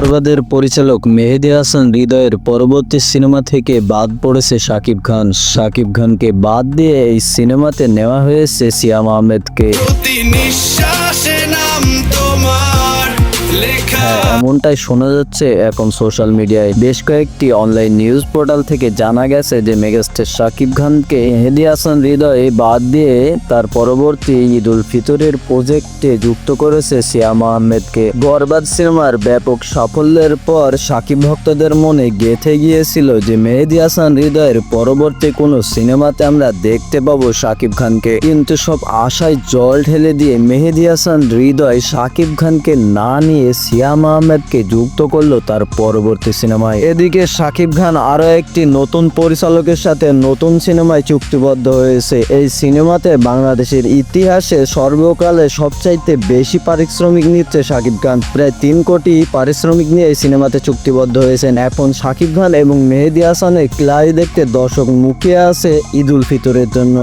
বরবাদের পরিচালক মেহেদি হাসান হৃদয়ের পরবর্তী সিনেমা থেকে বাদ পড়েছে শাকিব খান। শাকিব খানকে বাদ দিয়ে এই সিনেমাতে নেওয়া হয়েছে সিয়াম আহমেদকে। এমনটাই শোনা যাচ্ছে এখন সোশ্যাল মিডিয়ায়। বেশ কয়েকটি অনলাইন নিউজ পোর্টাল থেকে জানা গেছে যে মেগাস্টার শাকিব খানকে মেহেদি হাসান হৃদয়ে বাদ দিয়ে তার পরবর্তী ঈদ উল ফিতরের প্রজেক্টে যুক্ত করেছে সিয়াম আহমেদকে। বরবাদ সিনেমার ব্যাপক সাফল্যের পর শাকিব ভক্তদের মনে গেঁথে গিয়েছিল যে মেহেদি হাসান হৃদয়ের পরবর্তী কোনো সিনেমাতে আমরা দেখতে পাবো শাকিব খানকে। কিন্তু সব আশায় জল ঢেলে দিয়ে মেহেদি হাসান হৃদয় শাকিব খানকে না নিয়ে সিয়াম আহমেদকে যুক্ত করল তার পরবর্তী সিনেমায়। এদিকে শাকিব খান আরও একটি নতুন পরিচালকের সাথে নতুন সিনেমায় চুক্তিবদ্ধ হয়েছে। এই সিনেমাতে বাংলাদেশের ইতিহাসে সর্বকালে সবচাইতে বেশি পারিশ্রমিক নিচ্ছে শাকিব খান। প্রায় তিন কোটি পারিশ্রমিক নিয়ে এই সিনেমাতে চুক্তিবদ্ধ হয়েছেন। এখন শাকিব খান এবং মেহেদি হাসানের ক্লাই দেখতে দর্শক মুখিয়ে আছে ঈদ উল ফিতরের জন্য।